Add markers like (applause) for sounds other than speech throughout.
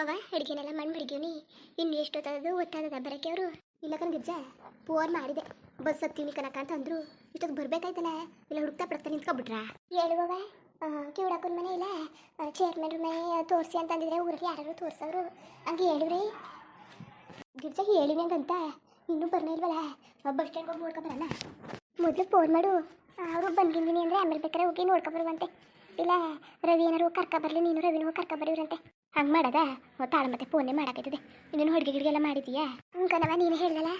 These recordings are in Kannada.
ಅವ ಅಡುಗೆನೆಲ್ಲ ಮಾಡಿ ಮಡಗಿವ್ನಿ ಇನ್ನು ಎಷ್ಟೊತ್ತದು ಒತ್ತದ ಬರಕ್ಕೆ ಅವರು? ಇಲ್ಲ ಕಣ್ ಪೋನ್ ಫೋನ್ ಮಾಡಿದೆ. ಬಸ್ ಹತ್ತೀವಿ ಕನಕ ಅಂತ ಅಂದ್ರು ಇಷ್ಟೊತ್ತು ಬರ್ಬೇಕಾಯ್ತಲ್ಲ, ಇಲ್ಲ ಹುಡುಕ್ತಾ ಪಡ್ತಾ ನಿಂತ್ಕೊಬಿಟ್ರಾ? ಹೇಳುವವ ಕಿವಡಕ್ಕನ ಮನೆ ಇಲ್ಲ. ಚೇರ್ಮನ್ ಮನೆ ತೋರಿಸಿ ಅಂತಂದಿದ್ರೆ ಊರಲ್ಲಿ ಯಾರು ತೋರಿಸೋರು ಹಂಗೆ ಹೇಳಿವ್ರಿ. ಗಿರ್ಜ ಅಂತಂತ ಇನ್ನೂ ಬರ್ನೇ ಇಲ್ವಲ್ಲ? ಬಸ್ ಸ್ಟ್ಯಾಂಡ್ ಹೋಗಿ ನೋಡ್ಕೊ ಬರಲ್ಲ ಮೊದಲು ಫೋನ್ ಮಾಡು. ಅವರು ಬಂದಿದ್ದೀನಿ ಅಂದರೆ ಆಮೇಲೆ ಬೇಕಾದ್ರೆ ಹೋಗಿ ನೋಡ್ಕೊ ಬರುವಂತೆ. ಇಲ್ಲ, ರವಿ ಏನಾರು ಕರ್ಕ ಬರಲಿ, ನೀನು ರವಿನೂ ಕರ್ಕ ಬರೀವ್ರಂತೆ. ಹಂಗೆ ಮಾಡದ? ತಾಳ ಮತ್ತೆ ಫೋನೇ ಮಾಡಾಕೈತದೆ. ಇನ್ನೇನು ಹೊಡಿಗೆ ಗಿಡ್ಗೆಲ್ಲ ಮಾಡಿದೀಯಾ? ಹ್ಞೂ ಕಣವ ನೀನು ಹೇಳ್ದಲ್ಲ?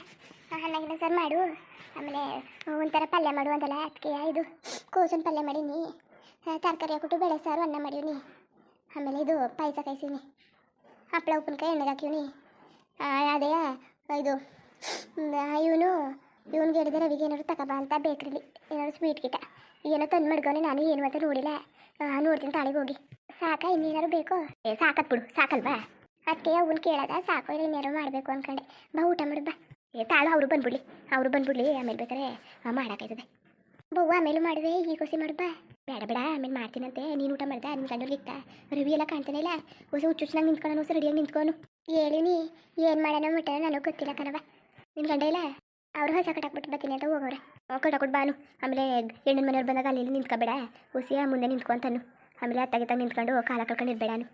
ಅನ್ನಾಗಿನ ಸರ್ ಮಾಡು. ಆಮೇಲೆ ಒಂಥರ ಪಲ್ಯ ಮಾಡು ಅಂತಲ್ಲ ಅದಕ್ಕೆ ಇದು, ಕೋಸನ್ ಪಲ್ಯ ಮಾಡೀನಿ. ತರಕಾರಿ ಹಾಕ್ಬಿಟ್ಟು ಬೆಳೆ ಸಾರು, ಅನ್ನ ಮಾಡೀನಿ ಆಮೇಲೆ ಇದು ಪಾಯಸ ಕಾಯಿಸೀನಿ. ಹಪ್ಪಳ ಉಪ್ಪಿನಕಾಯಿ, ಎಣ್ಣೆಗೆ ಹಾಕಿವ್ನಿ ಅದೇ, ಇದು ಇವನು, ಇವನ್ಗೆ ಹೇಳಿದೆ ರವಿಗೆ, ಏನಾದ್ರು ತಗೋಬ ಅಂತ ಬೇಕ್ರಿ ಏನಾದ್ರು ಸ್ವೀಟ್ ಗಿಟ. ಏನೋ ತಂದು ಮಾಡ್ಕೊಂಡು ನಾನು ಏನು ಅಂತ ನೋಡಿಲ್ಲ. ನೋಡ್ತೀನಿ, ತಾಳಿಗೆ ಹೋಗಿ. ಸಾಕ ಇನ್ನೇನಾರು ಬೇಕು? ಏ, ಸಾಕತ್ ಬಿಡು ಸಾಕಲ್ವಾ ಅದಕ್ಕೆ ಅವನ್ ಕೇಳದ, ಸಾಕು ಇನ್ನೇನೋ ಮಾಡಬೇಕು ಅನ್ಕೊಂಡೆ. ಬಾ, ಊಟ ಮಾಡು, ಬಾ. ಏ, ತಾಳು, ಅವರು ಬಂದ್ಬಿಡ್ಲಿ ಅವರು ಬಂದ್ಬಿಡ್ಲಿ, ಆಮೇಲೆ ಬೇಕಾರೆ ಮಾಡೋಕ್ಕಾಯ್ತದೆ ಬವ್ವ ಆಮೇಲೆ ಮಾಡುವೆ, ಈ ಹೊಸಿ ಮಾಡು, ಬಾ. ಬೇಡ ಬೇಡ, ಆಮೇಲೆ ಮಾಡ್ತೀನಂತೆ ನೀನು ಊಟ ಮಾಡ್ದೆ ನಿನ್ನ ಗಂಡಲ್ಲಿ ಇತ್ತ ರವಿ ಎಲ್ಲ ಕಾಣ್ತಾನೆ ಇಲ್ಲ? ಹೊಸ ಹುಚ್ಚುಚ್ಚನಾಗ ನಿಂತ್ಕೊಂಡು ಹೊಸ ರೆಡಿಯಾಗಿ ನಿಂತ್ಕೊನು ಹೇಳಿನಿ ಏನು ಮಾಡೋಣ ಮುಟ್ಟ ನನಗೆ ಗೊತ್ತಿಲ್ಲ ಕಣವ ನಿನ್ನ ಗಂಡ ಇಲ್ಲ? ಅವ್ರು ಹೊಸ ಕಟಾಕ್ಬಿಟ್ಟು ಬರ್ತೀನಿ ಅಂತ ಹೋಗೋರೆ ಕಟಾಕ್ಬಿಟ್ಟು ಬಾನು. ಆಮೇಲೆ ಹೆಣ್ಣಿನ ಮನೆಯವ್ರು ಬಂದಾಗ ಅಲ್ಲಿ ನಿಂತ್ಕೋಬೇಡ. ಹುಸಿಯ ಮುಂದೆ ನಿಂತ್ಕೊಂತಾನು ಆಮೇಲೆ ಅತ್ತಾಗಿತ್ತಾಗ ನಿಂತ್ಕೊಂಡು ಕಾಲ ಕಳ್ಕೊಂಡು ಇರ್ಬೇಡಾನು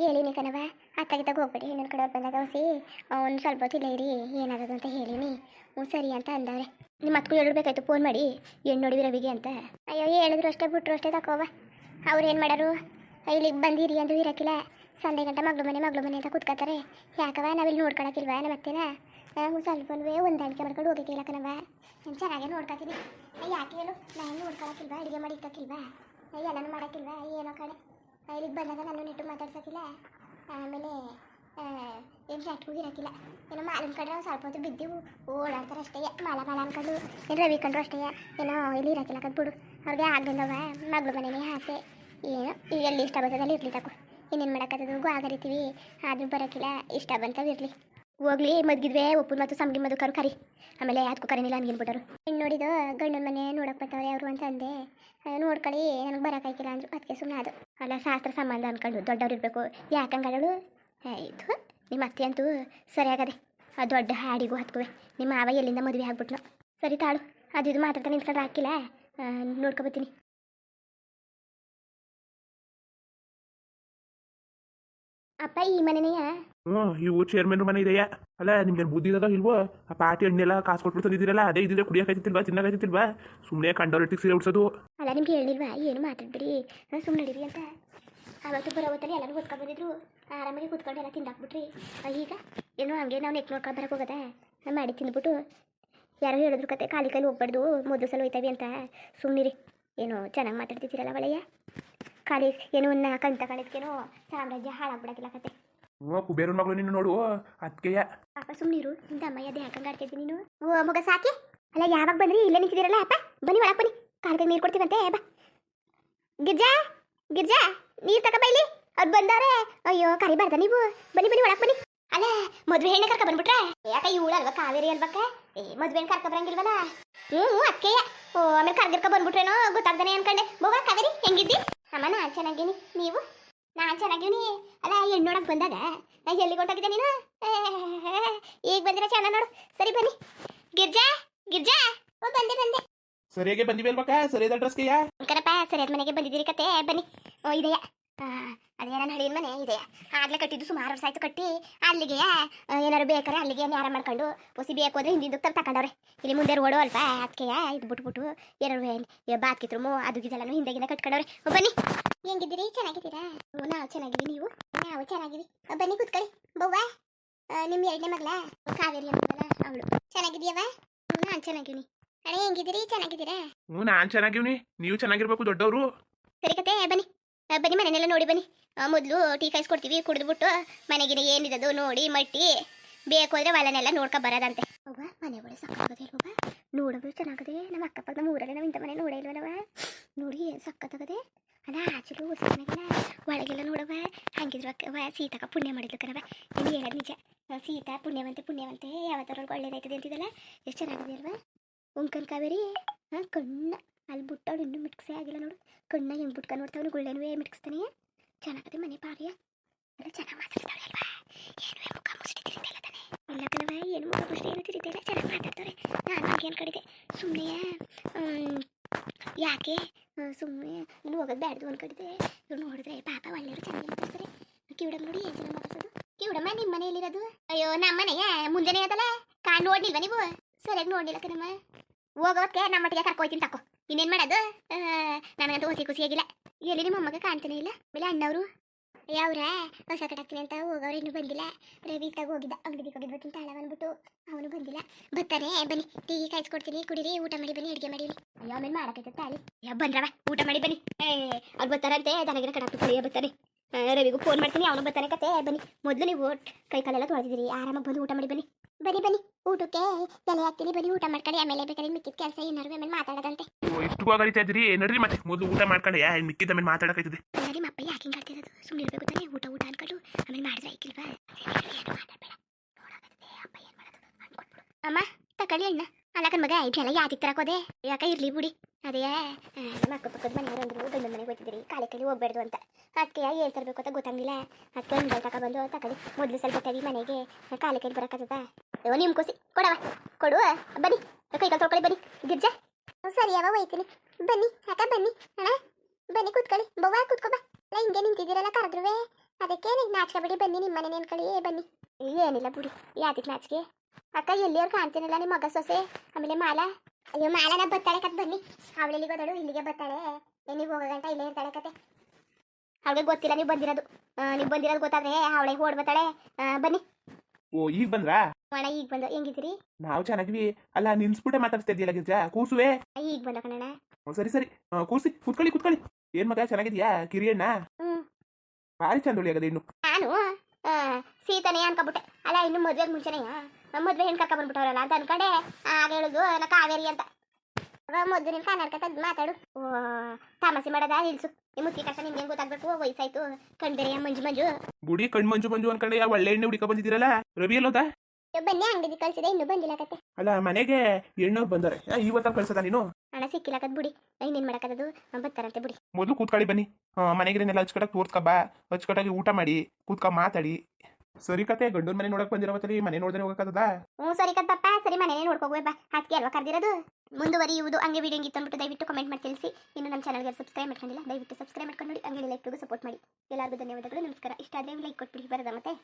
ಹೇಳಿನಿ ಕಣವ ಅತ್ತಾಗಿತ್ತಾಗ ಹೋಗ್ಬೇಡಿ. ಇನ್ನೊಂದು ಕಡೆ ಬಂದಾಗ ಹುಸಿ ಒಂದು ಸ್ವಲ್ಪ ಹೊತ್ತು ಇಲ್ಲೇ ಇರಿ. ಏನಾಗೋದು ಅಂತ ಹೇಳಿನಿ ಹ್ಞೂ ಸರಿ ಅಂತ ಅಂದವ್ರೆ. ನಿಮ್ಮ ಮತ್ಕು ಹೇಳ್ಬೇಕಾಯ್ತು ಫೋನ್ ಮಾಡಿ. ಹೆಣ್ಣು ನೋಡಿವಿ ರವಿಗೆ ಅಂತ. ಅಯ್ಯೋ, ಹೇಳಿದ್ರು ಅಷ್ಟೇ, ಬಿಟ್ರು ಅಷ್ಟೇ ತಕೋವ ಅವ್ರು ಏನು ಮಾಡೋರು? ಇಲ್ಲಿಗೆ ಬಂದಿರಿ ಅಂತ ಇರೋಕ್ಕಿಲ್ಲ ಸಂಡೆ ಗಂಟೆ ಮಗಳು ಮನೆ ಮಗಳು ಮನೆ ಅಂತ ಕೂತ್ಕೋತಾರೆ ಯಾಕವ ನಾವಿಲ್ಲಿ ನೋಡ್ಕೊಳಕ್ಕಿಲ್ವ ನಮ್ಮ ಅತ್ತೆನ? ನಾವು ಸ್ವಲ್ಪವೇ ಹೊಂದಾಣಿಕೆ ಮಾಡ್ಕೊಂಡು ಹೋಗಿಕ್ಕಿಲ್ಲ ಕಣವ ನಾನು ಚೆನ್ನಾಗೇ ನೋಡ್ಕೊತೀನಿ. ಯಾಕೆ ಹೇಳು? ನಾನು ನೋಡ್ಕೊಳಕ್ಕಿಲ್ವಾ ಅಡುಗೆ ಮಾಡಿ ಇಕ್ಕಕ್ಕಿಲ್ವಾ ಎಲ್ಲನೂ ಮಾಡೋಕ್ಕಿಲ್ವಾ? ಏನೋ ಕಡೆ ಇಲ್ಲಿಗೆ ಬಂದಾಗ ನಾನು ನಿಟ್ಟು ಮಾತಾಡ್ಸೋಕ್ಕಿಲ್ಲ ಆಮೇಲೆ ಏನು ಫ್ಲಾಟ್ಗೂ ಇರೋಕ್ಕಿಲ್ಲ. ಏನೋ ಮಾಲಿನ ಕಡೆ ಸ್ವಲ್ಪ ಹೊತ್ತು ಬಿದ್ದು ಓಡಾಡ್ತಾರೆ ಅಷ್ಟೇ. ಮಾಲ ಮಾಲ ಅನ್ಕೊಂಡು, ಏನು ರವಿ ಕಂಡ್ರು ಅಷ್ಟೇ. ಏನೋ ಇಲ್ಲಿ ಇರೋಕ್ಕಿಲ್ಲ ಕದ್ಬಿಡು ಅವ್ರಿಗೆ ಆಗ್ಲಿಲ್ಲವ ಮಗಳು ಮನೆಯೇ ಆಸೆ. ಏನು, ಈಗ ಎಲ್ಲಿ ಇಷ್ಟ ಬರ್ತದಲ್ಲಿ ಇರಲಿ ತಗೋ. ಇನ್ನೇನು ಮಾಡೋಕ್ಕತ್ತದು ಆಗರಿತೀವಿ ಆದರೂ ಬರೋಕ್ಕಿಲ್ಲ. ಇಷ್ಟ ಬಂತವು ಇರಲಿ. ಹೋಗ್ಲಿ ಮದ್ಗಿದ್ವೆ ಒಪ್ಪು ಮತ್ತು ಸಮಗಿ ಮದು ಕರು, ಕರಿ. ಆಮೇಲೆ ಯಾತಕ್ಕೂ ಕರೀನಿಲ್ಲ ಅನ್ಗಿನ್ಬಿಟ್ಟರು ಹೆಣ್ಣು ನೋಡಿದ್ದು ಗಂಡನ ಮನೆ ನೋಡಕ್ ಬರ್ತಾವ್ರೆ ಅವರು ಅಂತ ಅಂದೆ. ನೋಡ್ಕೊಳ್ಳಿ ನನಗೆ ಬರೋಕ್ಕಾಗಿಲ್ಲ ಅಂದ್ರು. ಅದಕ್ಕೆ ಸುಮ್ಮನೆ ಅದು ಅಲ್ಲ, ಶಾಸ್ತ್ರ ಸಂಬಂಧ ಅನ್ಕೊಂಡು ದೊಡ್ಡವ್ರು ಇರಬೇಕು. ಯಾಕಂಗಳಳು ಇದು ನಿಮ್ಮ ಅತ್ತೆ ಅಂತೂ ಸರಿಯಾಗದೆ ಆ ದೊಡ್ಡ ಹಾಡಿಗೂ ಹತ್ಕುವೆ. ನಿಮ್ಮ ಆವ ಎಲ್ಲಿಂದ ಮದುವೆ ಆಗ್ಬಿಟ್ನು. ಸರಿ ತಾಳು, ಅದು ಇದು ಮಾತಾಡ್ತಾ ನಿಂತ್ಕೊಂಡು ಹಾಕಿಲ್ಲ. ನೋಡ್ಕೊಬತ್ತೀನಿ ಅಪ್ಪ, ಈ ಮನೆನೆಯಾ? ಇವು ಚೇರ್ಮನ್ ಮನೆ ಇದೆಯಾ? ಅಲ್ಲ ನಿಮ್ಗೆ ಬುದ್ಧಿ ಇರೋದೋ ಇಲ್ವೋ? ಆ ಪಾರ್ಟಿ ಎಣ್ಣೆಲ್ಲ ಕಾಸು ಕೊಟ್ಬಿಟ್ಟು ತಂದಿದ್ದೀರಲ್ಲ, ಅದೇ ಇದ್ರೆ ಕುಡಿಯೋಕಾಯ್ತಿಲ್ವಾ ತಿನ್ನೋಕಾಯ್ತಿಲ್ವಾ ಸುಮ್ಮನೆ ಕಂಡವ್ರೊಟ್ಟಿಗೆ ಸೀರೆ ಉಡ್ಸೋದು. ಅಲ್ಲ, ನಿಮ್ಗೆ ಹೇಳಿಲ್ವಾ? ಏನು ಮಾತಾಡ್ಬಿಡಿ. ಸುಮ್ಮನೆ ನಡೀರಿ ಅಂತ. ಅವತ್ತು ಬರೋ ಹೊತ್ತಲ್ಲಿ ಎಲ್ಲರೂ ಕೂತ್ಕೊಂಡು ಬಂದಿದ್ರು. ಆರಾಮಾಗಿ ಕೂತ್ಕೊಂಡು ಎಲ್ಲ ತಿಂದಾಕ್ಬಿಟ್ರಿ ಈಗ? ಏನು ಹಂಗೆ ನಾವು ನೆಕ್ ನೋಡ್ಕೊಂಡು ಬರಕ್ಕೆ ಹೋಗದ? ಮಾಡಿ ತಿಂದ್ಬಿಟ್ಟು. ಯಾರೋ ಹೇಳಿದ್ರು ಕತೆ, ಖಾಲಿ ಕೈಲಿ ಹೋಗ್ಬಾರ್ದು ಮೊದಲು ಸಲ ಹೋಯ್ತಾವಿ ಅಂತ. ಸುಮ್ಮನಿರಿ ಏನು ಚೆನ್ನಾಗಿ ಮಾತಾಡ್ತಿದ್ದೀರಲ್ಲ ಒಳ್ಳೆಯ ಖಾಲಿ ಏನು ಒಂದು ಕಂತ ಕಣಿದ್ಕೇನೋ ಸಾಮ್ರಾಜ್ಯ ಹಾಳಾಗ್ಬಿಡಕ್ಕಿಲ್ಲ ಕತೆ. ಹ್ಞೂ, ಕುಬೇರನ ಮಗಳು ನೀನು ನೋಡು ಅದಕ್ಕೆಯ ಪಾಪ ಸುಮ್ಮನಿರು ನಿಂದ ಅಮ್ಮಯ್ಯ ಹಾಕಂಗ ಆಡ್ತಿದ್ದಿ ನೀನು. ಓ ಮಗ ಸಾಕೆ. ಅಲ್ಲ, ಯಾವಾಗ ಬಂದ್ರಿ? ಇಲ್ಲೇ ನಿಂತಿದ್ದೀರಲ್ಲ, ಅಪ್ಪ. ಬನ್ನಿ, ಒಳಗೆ ಬನ್ನಿ. ಕಾಲ್ಗೆ ನೀರು ಕೊಡ್ತೀವಂತೆ, ಬಾ. ಗಿರ್ಜಾ ಗಿರ್ಜಾ, ನೀರು ತಕ ಬೈಲಿ ಅವ್ರು ಬಂದಾರೆ. ಅಯ್ಯೋ, ಕರಿಬಾರ್ದ ನೀವು. ಬನ್ನಿ ಬನ್ನಿ, ಒಳಗೆ ಬನ್ನಿ. ಅಲ್ಲ, ಮದುವೆ ಹೆಣ್ಣೆ ಕರ್ಕ ಬಂದ್ಬಿಟ್ರೆ? ಯಾಕ ಇವಳು ಅಲ್ವಾ ಕಾವೇರಿ ಅಲ್ವಕ್ಕ? ಏ, ಮದುವೆ ಹೆಣ್ಣು ಕರ್ಕ ಬರಂಗಿಲ್ವಲ್ಲ? ಹ್ಞೂ ಅದಕ್ಕೆ ಓ, ಆಮೇಲೆ ಕರ್ಗಿರ್ಕ ಬಂದ್ಬಿಟ್ರೇನೋ ಗೊತ್ತಾಗ್ದಾನೆ ಅನ್ಕಂಡೆ. ಬೋಗ ಕಾವೇರಿ, ಹೆಂಗಿದ್ದಿ? ಅಮ್ಮ ನಾನು ಚೆನ್ನಾಗಿನಿ ನೀವು? ನಾನು ಚೆನ್ನಾಗಿವ್ನಿ. ಅಲ್ಲ ಹೆಣ್ಣು ನೋಡಕ್ ಬಂದಾಗ ನಾ ಎಲ್ಲಿ ಹೊಂಟೋಗಿದ್ದೆ ನೀನು? (laughs) ಈಗ ಬಂದಿರ ಚೆನ್ನ ನೋಡು. ಸರಿ ಬನ್ನಿ. ಗಿರ್ಜಾ ಗಿರ್ಜಾ. ಓ ಬಂದೆ ಬಂದೆ. ಸರಿಯಾಗಿ ಬಂದಿವೆ ಅಲ್ವಕ್ಕ ಸರಿಯಾದ ಅಡ್ರೆಸ್ಗೆಯಾ ಕರಪ್ಪ ಸರಿಯಾದ ಮನೆಗೆ ಬಂದಿದ್ದೀರಿ ಕತೆ. ಬನ್ನಿ. ಓ ಇದೆಯಾ? ಅದೇ ನನ್ನ ಹಳ್ಳಿ ಮನೆ ಇದೆ ಆಗ್ಲೇ ಕಟ್ಟಿದ್ದು ಸುಮಾರು ವರ್ಷ ಆಯ್ತು ಕಟ್ಟಿ. ಅಲ್ಲಿಗೆ ಏನಾರು ಬೇಕಾರೆ ಅಲ್ಲಿಗೆ ನ್ಯಾರ ಮಾಡ್ಕೊಂಡು ಹೊಸಿ ಬೇಕು ಅಂದ್ರೆ ಹಿಂದಿದ್ದು ತಂದು ತಕೊಂಡವ್ರೆ. ಇಲ್ಲಿ ಮುಂದೆ ರೋಡು ಅಲ್ಪ ಅದಕ್ಕೆ ಇದು ಬಿಟ್ಬಿಟ್ಟು ಏನಾರು ಬಾತ್ಕಿತ್ರು ಅದು ಇದೆಲ್ಲನೂ ಹಿಂದೆಗಿಂದ ಕಟ್ಕೊಂಡವ್ರೆ. ಬನ್ನಿ. ಹೆಂಗಿದ್ದೀರಿ? ಚೆನ್ನಾಗಿದ್ದೀರಾ? ನಾವು ಚೆನ್ನಾಗಿದ್ದೀವಿ. ನೀವು? ನಾವು ಚೆನ್ನಾಗಿವಿ ಬನ್ನಿ ಕೂತ್ಕೊಳ್ಳಿ. ಬವ್ವ ನಿಮ್ಮ ಎರಡನೇ ಮಗಳ ಕಾವೇರಿ ಅಂತಲ್ಲ ಅವಳು. ಚೆನ್ನಾಗಿದೆಯವ ನಾನು ಚೆನ್ನಾಗಿವ್ನಿ ಅಣ್ಣ ಹೆಂಗಿದ್ದೀರಿ? ಚೆನ್ನಾಗಿದ್ದೀರಾ? ಹ್ಞೂ ನಾನು ಚೆನ್ನಾಗಿವ್ನಿ. ನೀವು ಚೆನ್ನಾಗಿರ್ಬೇಕು ದೊಡ್ಡವರು. ಸರಿ ಕತೆ ಬನ್ನಿ. ಬನ್ನಿ ಮನೆನೆಲ್ಲ ನೋಡಿ ಬನ್ನಿ. ಮೊದಲು ಟೀ ಕಾಯಿಸ್ಕೊಡ್ತೀವಿ ಕುಡಿದ್ಬಿಟ್ಟು ಮನೆಗಿನ ಏನಿದದು ನೋಡಿ ಮಟ್ಟಿ. ಬೇಕು ಅಂದ್ರೆ ಹೊಲನೆಲ್ಲ ನೋಡ್ಕೊ ಬರೋದಂತೆ. ಒಬ್ಬ ಮನೆ ಒಳಗೆ ಸಕ್ಕತ್ತಾಗದೆ ಅಲ್ವವ ನೋಡೋದು ಚೆನ್ನಾಗದೆ. ನಮ್ಮ ಅಕ್ಕಪಕ್ಕ ನಮ್ಮ ಊರಲ್ಲೇ ನಾವು ಇಂಥ ಮನೆ ನೋಡೇ ಇಲ್ವಲ್ಲವ ನೋಡಿ ಏನು ಸಕ್ಕತ್ತಾಗದೆ? ಅಲ್ಲ ಆಚೆಗೂ ಉದ್ದಿನ ಒಳಗೆಲ್ಲ ನೋಡವ ಹಂಗಿದ್ರು ಅಕ್ಕ ಸೀತಾಕ ಪುಣ್ಯ ಮಾಡಿದ್ಲು ಇಲ್ಲಿ ನೀನು ಹೇಳೋದು ನಿಜ. ಸೀತಾ ಪುಣ್ಯವಂತೆ ಪುಣ್ಯವಂತೆ, ಯಾವತ್ತರೊಳಗೆ ಒಳ್ಳೇದಾಯ್ತದೆ ಅಂತಿದ್ದಲ್ಲ? ಎಷ್ಟು ಚೆನ್ನಾಗಿದೆ ಅಲ್ವಾ? ಉಂಕನ್ ಕಾವೇರಿ ಹಾಂ ಕಣ್ಣ, ಅಲ್ಲಿ ಬಿಟ್ಟವಳು ಇನ್ನೂ ಮಿಟ್ಕ್ಸೇ ಆಗಿಲ್ಲ ನೋಡು. ಕಣ್ಣ ಹೆಂಗೆ ಬಿಟ್ಕ ನೋಡ್ತಾವನು, ಗುಳ್ಳೆನೂ ಮಿಟ್ಕ್ಸ್ತಾನೆ. ಚೆನ್ನಾಗದೆ ಮನೆ ಪಾರಿಯ. ಎಲ್ಲ ಚೆನ್ನಾಗಿ ಮಾತಾಡ್ತಾವೆ ಅಲ್ವಾ? ಏನು ಮುಖ ಮುಷ್ಟಿತಿರಿದೆ ಇಲ್ಲ ತಾನೆ? ಇಲ್ಲ ಕಣವ ಏನು ಮುಖ ಮುಷ್ಟಿ ಏನು ತಿರಿದೆ ಇಲ್ಲ? ಚೆನ್ನಾಗಿ ಮಾತಾಡ್ತಾರೆ ನಾನು ಏನು ಕಡಿದೆ? ಸುಮ್ಮನೆಯ ಯಾಕೆ? ನಾನು ಹೋಗೋದು ಬ್ಯಾಡ್ದು ಅನ್ಕೊಂಡಿದ್ದೆ. ಇವ್ರು ನೋಡಿದ್ರೆ ಪಾಪ ಒಳ್ಳೆಯವರು ಚೆನ್ನಾಗಿ ಮಾತಾಡ್ತಾರೆ. ಕಿವಿಡಮ್ ನೋಡಿ ಏನು ಚೆನ್ನಾಗಿ ಮಾತಾಡ್ಸೋದು? ಕಿವಿಡಮ್ಮ ನಿಮ್ಮ ಮನೆಯಲ್ಲಿರೋದು? ಅಯ್ಯೋ, ನಮ್ಮ ಮನೆಯ ಮುಂದೆನೇ ಅದಲ್ಲ? ಕಾ ನೋಡಿಲ್ವ ನೀವು? ಸರಿಯಾಗಿ ನೋಡ್ಲಿಲ್ಲ ಕಣಮ್ಮ. ಹೋಗೋದಕ್ಕೆ ನಮ್ಮ ಮಟ್ಟಿಗೆ ಕರ್ಕೊಯ್ತೀನಿ ತಕೋ. ಇನ್ನೇನು ಮಾಡೋದು? ನನಗಂತೂ ಹೊಸಿ ಖುಷಿಯಾಗಿಲ್ಲ ಎಲ್ಲಿ ನಿಮ್ಮ ಅಮ್ಮಗೆ ಕಾಣ್ತಾನೆ ಇಲ್ಲ? ಆಮೇಲೆ ಅಣ್ಣವರು? ಯಾವ್ರ ಹೊಸ ಕಟ್ಟಾಕ್ತೀನಿ ಅಂತ ಹೋಗೋರು ಇನ್ನೂ ಬಂದಿಲ್ಲ. ರವಿ ಇತ್ತಾಗ ಹೋಗಿದ್ದ ಅಂಗಡಿಗೆ ಹೋಗಿದ್ದು ತಾಳ ಬಂದ್ಬಿಟ್ಟು ಅವನು ಬಂದಿಲ್ಲ. ಬರ್ತಾನೆ, ಬನ್ನಿ, ಟೀ ಕಾಯಿಸ್ಕೊಡ್ತೀನಿ, ಕುಡಿರಿ, ಊಟ ಮಾಡಿ ಬನ್ನಿ, ಅಡುಗೆ ಮಾಡಿ ಅಯ್ಯೋ ಆಮೇಲೆ ಮಾಡಕ್ಕೆ ತಾಳಿ. ಯಾ ಬಂದ್ರವ ಊಟ ಮಾಡಿ ಬನ್ನಿ. ಏ ಅವ್ರು ಬರ್ತಾರಂತೆ ದನಗಿನ ಕಡಾಕ್ತು ಕಳಿಯ ಬರ್ತಾರೆ ರವಿಗೂ ಫೋನ್ ಮಾಡ್ತೀನಿ, ಅವನು ಬರ್ತಾನೆ ಕತೆ, ಬನ್ನಿ. ಮೊದಲು ನೀವು ಕೈ ಕಾಲೆಲ್ಲ ತೊಳೆದಿದ್ದೀರಿ, ಆರಾಮಾಗಿ ಬಂದು ಊಟ ಮಾಡಿ ಬನ್ನಿ. ಬನ್ನಿ ಬನ್ನಿ. ಊಟಕ್ಕೆ ತಲೆ ಹಾಕ್ತೀನಿ. ಬನ್ನಿ ಊಟ ಮಾಡ್ಕೊಳ್ಳಿ. ಆಮೇಲೆ ಬೇಕಾದ್ರೆ ಮಿಕ್ಕಿದ ಕೆಲಸ ಏನಾರು ಆಮೇಲೆ ಮಾತಾಡೋದಂತೆ. ಇಷ್ಟು ಹೋಗರಿತಾ ಇದ್ರಿ ನಡ್ರಿ ಮತ್ತೆ. ಮೊದಲು ಊಟ ಮಾಡ್ಕೊಂಡು ಯಾ ಮಿಕ್ಕಿದ ಮೇಲೆ ಮಾತಾಡಕೈತದೆ ನಿಮ್ಮ ಅಪ್ಪ ಯಾಕೆ ಹಿಂಗೆ ಆಡ್ತಿರೋದು ಸುಮ್ಮನೆ ಇರಬೇಕು ತಾನೇ. ಊಟ ಊಟ ಅನ್ಕೊಂಡು ಆಮೇಲೆ ಮಾಡಿದ್ರೆ ಐಕಿಲ್ವಾ ಏನು ಏನು ಅಮ್ಮ ತಕೊಳ್ಳಿ ಅಣ್ಣ. ಅಲ್ಲಕ್ಕನ ಮಗ ಇದೆಲ್ಲ ಯಾತಿಗೆ ತರಕೋದೆ ಯಾಕೆ ಇರ್ಲಿ ಬಿಡಿ. ಅದೇ ನಮ್ಮ ಅಕ್ಕಪಕ್ಕದ ಮನೆಯವರು ಅಂದ್ರು ಊಟ ಮನೆಗೆ ಹೋಗ್ತಿದ್ರಿ ಕಾಲಿ ಕೈಲಿ ಹೋಗ್ಬೇಡ್ದು ಅಂತ. ಅದಕ್ಕೆ ಏನು ತರಬೇಕು ಅಂತ ಗೊತ್ತಾಗಿಲ್ಲ ಅದಕ್ಕೆ ಒಂದು ತಗೊಬಂದು ತಕೊಳ್ಳಿ ಮೊದಲು ಸ್ವಲ್ಪ ತಡಿ ಮನೆಗೆ ಕಾಲಿ ಕೈಲಿ ಬರೋಕ್ಕಾಗದ ಅಯ್ಯೋ ನಿಮ್ಮ ಖುಷಿ ಕೊಡವ ಕೊಡು ಬನ್ನಿ. ಕೈ ಕಾಲು ತೊಳ್ಕೊಳ್ಳಿ ಬನ್ನಿ. ಗಿರ್ಜಾ. ಸರಿ ಯಾವ ಒಯ್ತೀನಿ ಬನ್ನಿ ಅಕ್ಕ ಬನ್ನಿ? ಅಣ್ಣ ಬನ್ನಿ ಕೂತ್ಕೊಳ್ಳಿ. ಬವ್ವ ಕೂತ್ಕೊ ಬಾ. ಅಲ್ಲ ಹಿಂಗೆ ನಿಂತಿದ್ದೀರಲ್ಲ ಕರೆದ್ರುವೆ. ಅದಕ್ಕೆ ನೀವು ನಾಚಿಕೆ ಬಿಡಿ ಬನ್ನಿ ನಿಮ್ಮ ಮನೆ ನೆನ್ಕೊಳ್ಳಿ ಬನ್ನಿ. ಏನಿಲ್ಲ ಬಿಡಿ ಯಾತಿಗೆ ನಾಚಿಕೆ. ಅಕ್ಕ ಎಲ್ಲಿಯವ್ರು ಕಾಣ್ತೀನಿಲ್ಲ ನಿಮ್ಮ ಮಗ ಸೊಸೆ? ಆಮೇಲೆ ಮಾಲಾ? ಅಯ್ಯೋ ಮಾಲನ ಬತ್ತಾಳೆ ಕತ್ ಬನ್ನಿ. ಅವಳೆಲ್ಲಿಗೆ ಹೋದಳು? ಇಲ್ಲಿಗೆ ಬತ್ತಾಳೆ ನೀವು ಹೋಗೋ ಗಂಟ ಇಲ್ಲೇ ಇರ್ತಾಳೆ ಕತೆ. ಅವಳಿಗೆ ಗೊತ್ತಿಲ್ಲ ನೀವು ಬಂದಿರೋದು. ನೀವು ಬಂದಿರೋದು ಗೊತ್ತಾದ್ರೆ ಅವಳಿಗೆ ಓಡ್ ಬರ್ತಾಳೆ. ಆ, ಬನ್ನಿ. ಓ ಈಗ ಬಂದ್ರಾ ಅಣ್ಣ ಈಗ ಬಂದು ಹೆಂಗಿದ್ದೀರಿ? ನಾವು ಚೆನ್ನಾಗಿವಿ. ಅಲ್ಲ ನಿಲ್ಸ್ಬಿಟ್ಟೆ ಮಾತಾಡ್ತಾ ಇದೆಯಲ್ಲ ಗಿರ್ಜಾ? ಕೂಸುವೆ? ಈಗ ಬಂದ ಕಣಣ್ಣ. ಸರಿ ಸರಿ. ಆ, ಕೂರ್ಸಿ ಕುತ್ಕೊಳ್ಳಿ ಕೂತ್ಕೊಳ್ಳಿ. ಏನ್ ಮಗ ಚೆನ್ನಾಗಿದ್ಯಾ ಕಿರಿಯಣ್ಣ? ಬಾರಿ ಭಾರಿ ಚಂದ ಉಳಿಯಾಗದ ಇನ್ನು. ನಾನು ಆ, ಸೀತಾನೇ ಅನ್ಕೊಬಿಟ್ಟೆ. ಅಲ್ಲ ಇನ್ನು ಮದ್ವೆಗೆ ಮುಂಚೆನೇ ಮದ್ವೆ ಹೆಣ್ ಕರ್ಕ ಬಂದ್ಬಿಟ್ಟವ್ರಲ್ಲ ಅಂತ ಅನ್ಕೊಂಡೆ ಆಗ ಹೇಳುದು ನಾ ಕಾವೇರಿ ಅಂತ. ಅವ ಮೊದ್ಲು ನಿನ್ ಕನ್ನಡಕ ಮಾತಾಡು. ಓ ತಾಮಸಿ ಮಾಡೋದ ನಿಲ್ಸು. ಈ ಮುತ್ತಿ ಕಷ್ಟ ನಿಮ್ಗೆ ಗೊತ್ತಾಗ್ಬೇಕು? ವಯಸ್ಸಾಯ್ತು. ಕಣ್ಬೇರೆ ಮಂಜು ಮಂಜು. ಬುಡಿ ಕಣ್ ಮಂಜು ಮಂಜು ಅನ್ಕೊಂಡೆ ಯಾವ ಒಳ್ಳೆ ಎಣ್ಣೆ ಹುಡುಕ ಬಂದಿದ್ದೀರಲ್ಲ? ರವಿ ಎಲ್ಲೋದ? ಬನ್ನಿ ಅಂಗಡಿ ಕಳ್ಸಿದೆ ಇನ್ನೂ ಬಂದಿಲ್ಲ ಕತೆ ಅಲ್ಲ ಮನೆಗೆ ಎಣ್ಣೆ ಬಂದರೆ ಇವತ್ತ ಕಳ್ಸದ ನೀನು? ಹಣ ಸಿಕ್ಕಿಲ್ಲ ಕದ್ ಬಿಡಿ ಇನ್ನೇನ್ ಮಾಡಕ್ಕದದು ಬರ್ತಾರಂತೆ ಬಿಡಿ. ಮೊದಲು ಕೂತ್ಕೊಳ್ಳಿ ಬನ್ನಿ. ಮನೆಗಿರನ್ನೆಲ್ಲ ಹಚ್ಕಟಾಗಿ ಬಾ. ಹಚ್ಕಟಾಗಿ ಊಟ ಮಾಡಿ ಕೂತ್ಕ ಮಾತಾಡಿ. ಸರಿ ಕತೆ ಗಂಡನ ಮನೆ ನೋಡಕ್ ಬಂದಿರೋ ಮತ್ತಲ್ಲಿ ಮನೆ ನೋಡ್ದೆ ಹೋಗಕ್ಕದ ಹ್ಞೂ ಸರಿ ಪಪ್ಪ ಸರಿ ಮನೆನೇ ನೋಡ್ಕೋಗುವೆ ಬಾ. ಅದಕ್ಕೆ ಅಲ್ವಾ ಕರ್ದಿರೋದು? ಮುಂದುವರಿಯುವುದು ಹಂಗೆ ವಿಡಿಯೋ ಹಿಂಗಿತ್ತು ಅಂದ್ಬಿಟ್ಟು ದಯವಿಟ್ಟು ಕಮೆಂಟ್ ಮಾಡಿ ತಿಳಿಸಿ. ಇನ್ನು ನಮ್ಮ ಚಾನಲ್ಗೆ ಸಬ್ಸ್ಕ್ರೈಬ್ ಮಾಡ್ಕೊಂಡಿಲ್ಲ ದಯವಿಟ್ಟು ಸಬ್ಸ್ಕ್ರೈಬ್ ಮಾಡ್ಕೊಂಡು ನೋಡಿ ಹಂಗೆ ಲೈಕ್ಗೂ ಸಪೋರ್ಟ್ ಮಾಡಿ. ಎಲ್ಲರಿಗೂ ಧನ್ಯವಾದಗಳು. ನಮಸ್ಕಾರ. ಇಷ್ಟ ಆದರೆ ಲೈಕ್ ಕೊಟ್ಬಿಡಿ. ಬರೋದ ಮತ್ತೆ?